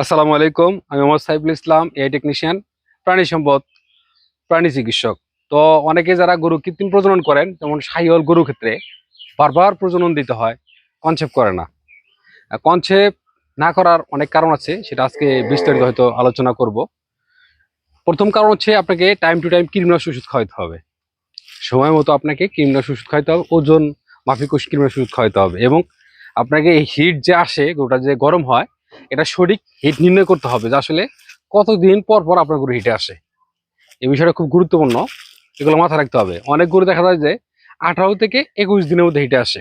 আসসালামু আলাইকুম, আমি মোহাম্মদ সাইফুল ইসলাম, এআই টেকনিশিয়ান, প্রাণী সম্পদ, প্রাণী চিকিৎসক। তো অনেকে যারা গরু কৃত্রিম প্রজনন করেন, যেমন সাহিওয়াল গরু ক্ষেত্রে বারবার প্রজনন দিতে হয়, কনসেপ্ট করে না। কনসেপ্ট না করার অনেক কারণ আছে, সেটা আজকে বিস্তারিত হয়তো আলোচনা করব। প্রথম কারণ হচ্ছে আপনাকে টাইম টু টাইম কৃমিনাশক ওষুধ খাওয়াতে হবে। সময় মতো আপনাকে কৃমিনাশক ওষুধ খাওয়াতে হবে, ওজন মাফিক কৃমিনাশক ওষুধ খাওয়াতে হবে এবং আপনাকে হিট যে আসে, গরুটা যে গরম হয় এটা সঠিক হিট নির্ণয় করতে হবে যে আসলে কতদিন পর পর আপনার গরু হিটে আসে। এই বিষয়টা খুব গুরুত্বপূর্ণ, এগুলো মাথায় রাখতে হবে। অনেক গরু দেখা যায় যে আঠারো থেকে একুশ দিনের মধ্যে হিটে আসে।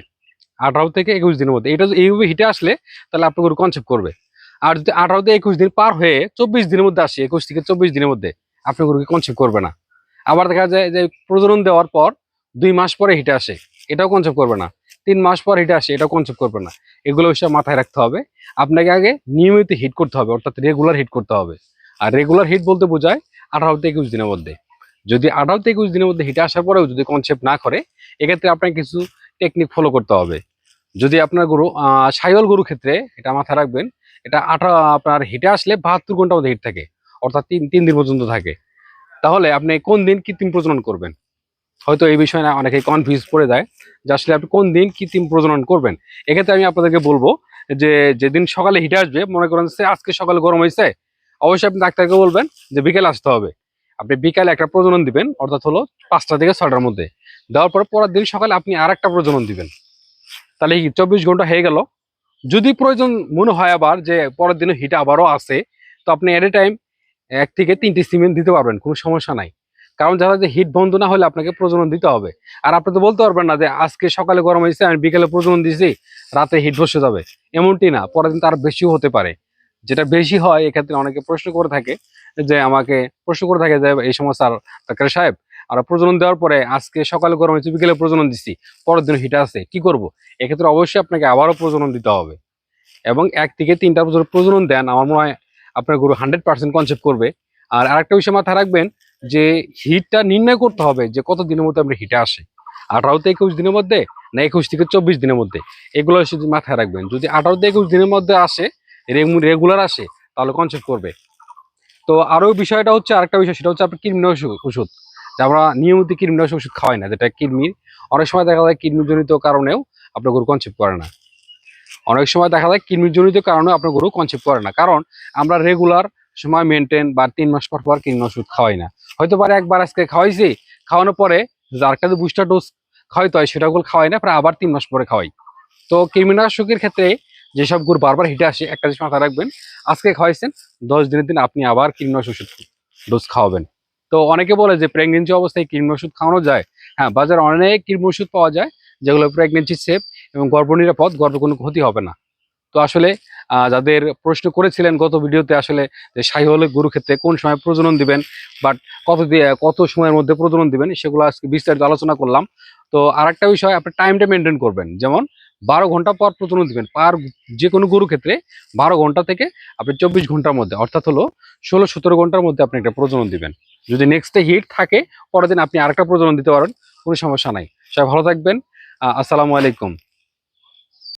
আঠারো থেকে একুশ দিনের মধ্যে। এটা এইভাবে হিটে আসলে তাহলে আপনার গরু কনসেপ্ট করবে। আর যদি আঠারো থেকে একুশ দিন পার হয়ে চব্বিশ দিনের মধ্যে আসে, একুশ থেকে চব্বিশ দিনের মধ্যে, আপনার গরুকে কনসেপ্ট করবে না। আবার দেখা যায় যে প্রজনন দেওয়ার পর দুই মাস পরে হিটে আসে। এটাও কনসেপ্ট করবে না। তিন মাস পর হিটে আসে, এটা কনসেপ্ট করবে না। এগুলো বিষয়ে মাথায় রাখতে হবে। আপনাকে আগে নিয়মিত হিট করতে হবে, অর্থাৎ রেগুলার হিট করতে হবে। আর রেগুলার হিট বলতে বোঝায় আঠারো থেকে একুশ দিনের মধ্যে। যদি আঠারো থেকে একুশ দিনের মধ্যে হিটে আসার পরেও যদি কনসেপ্ট না করে, এক্ষেত্রে আপনাকে কিছু টেকনিক ফলো করতে হবে। যদি আপনার গরু সাইল গরু ক্ষেত্রে এটা মাথায় রাখবেন, এটা আঠারো, আপনার হিটে আসলে বাহাত্তর ঘণ্টা মধ্যে হিট থাকে, অর্থাৎ তিন তিন দিন পর্যন্ত থাকে। তাহলে আপনি কোন দিন কৃত্রিম প্রজনন করবেন? হয়তো এই বিষয়ে অনেকে কনফিউজ পড়ে যায়। যে আসলে আপনি কোন দিন কৃত্রিম প্রজনন করবেন? এক্ষেত্রে আমি আপনাদেরকে বলব যে যেদিন সকালে হিটে আসবে, মনে করেন সে আজকে সকালে গরম হয়েছে, অবশ্যই আপনি ডাক্তারকে বলবেন যে বিকেলে আসতে হবে। আপনি বিকালে একটা প্রজনন দিবেন, অর্থাৎ হলো পাঁচটা থেকে ছটার মধ্যে। দেওয়ার পরে পরের দিন সকালে আপনি আর একটা প্রজনন দিবেন। তাহলে কি চব্বিশ ঘণ্টা হয়ে গেল? যদি প্রয়োজন মনে হয় আবার যে পরের দিনে হিট আবারও আসে, তো আপনি এট এ টাইম এক থেকে তিনটি সিমেন্ট দিতে পারবেন, কোনো সমস্যা নাই। কারণ যারা যে হিট বন্ধ না হলে আপনাকে প্রজনন দিতে হবে। আর আপনি তো বলতে পারবেন না যে আজকে সকালে গরম হয়েছে, আমি বিকেলে প্রজনন দিয়েছি, রাতে হিট বসে যাবে। এমনটি না, পরের দিন তার বেশিও হতে পারে। যেটা বেশি হয়, এক্ষেত্রে অনেকে প্রশ্ন করে থাকে যে আমাকে, প্রশ্ন করে থাকে যে এই সমস্যার ডাক্তার সাহেব, আর প্রজনন দেওয়ার পরে আজকে সকালে গরম হয়েছে, বিকেলে প্রজনন দিচ্ছি পরের দিন হিট আছে, কি করব? এক্ষেত্রে অবশ্যই আপনাকে আবারও প্রজনন দিতে হবে। এবং এক থেকে তিনটা বছর প্রজনন দেন, আমার মনে হয় আপনার গরু হান্ড্রেড পার্সেন্ট কনসেপ্ট করবে। আর আরেকটা বিষয় মাথায় রাখবেন যে হিটটা নির্ণয় করতে হবে যে কত দিনের মধ্যে আমরা হিটে আসে। আঠারো থেকে একুশ দিনের মধ্যে না একুশ থেকে চব্বিশ দিনের মধ্যে? এগুলো শুধু মাথায় রাখবেন, যদি আঠারো থেকে একুশ দিনের মধ্যে আসে রেগুলার আসে, তাহলে কনসেপ্ট করবে। তো আরও বিষয়টা হচ্ছে, আরেকটা বিষয়, সেটা হচ্ছে আপনার কৃমিনাশক ওষুধ। যে আমরা নিয়মিত কৃমিনাশক ওষুধ খাওয়াই না, যেটা কৃমির অনেক সময় দেখা যায় কৃমিজনিত কারণেও আপনার গরু কনসেপ্ট করে না। অনেক সময় দেখা যায় কৃমিজনিত কারণে আপনার গরু কনসেপ্ট করে না। কারণ আমরা রেগুলার সময় মেনটেন বা তিন মাস পর পর কৃমি ওষুধ খাওয়াই না। হয়তো পারে একবার আজকে খাওয়াইছি, খাওয়ানোর পরে যার কাছে বুস্টার ডোজ খাওয়াইতে হয় সেটাগুলো খাওয়াই না, প্রায় আবার তিন মাস পরে খাওয়াই। তো কৃমিনাশকের ক্ষেত্রে যেসব গরু বারবার হিটে আসে, একটা জিনিস মাথায় রাখবেন, আজকে খাওয়াইছেন, দশ দিনের দিন আপনি আবার কৃমিনাশক ওষুধ ডোজ খাওয়াবেন। তো অনেকে বলে যে প্রেগনেন্সি অবস্থায় কৃমি ওষুধ খাওয়ানো যায়। হ্যাঁ বাজারে অনেক কৃমি ওষুধ পাওয়া যায়, যেগুলো প্রেগনেন্সি সেফ এবং গর্ভ নিরাপদ গর্ভে কোনো ক্ষতি হবে না। তো আসলে যাদের প্রশ্ন করেছিলেন গত ভিডিওতে আসলে যে সাহিওয়ালের গরু ক্ষেত্রে কোন সময় প্রজনন দিবেন, বাট কত দিয়ে, কত সময়ের মধ্যে প্রজনন দিবেন, সেগুলো আজকে বিস্তারিত আলোচনা করলাম। তো আর একটা বিষয়, আপনি টাইমটা মেনটেন করবেন। যেমন, বারো ঘণ্টা পর প্রজনন দিবেন, পার যে কোনো গরু ক্ষেত্রে বারো ঘণ্টা থেকে আপনি চব্বিশ ঘণ্টার মধ্যে, অর্থাৎ হলো ষোলো সতেরো ঘণ্টার মধ্যে আপনি একটা প্রজনন দিবেন। যদি নেক্সট হিট থাকে, পরের দিন আপনি আরেকটা প্রজনন দিতে পারেন, কোনো সমস্যা নাই। সবাই ভালো থাকবেন। আসসালামু আলাইকুম।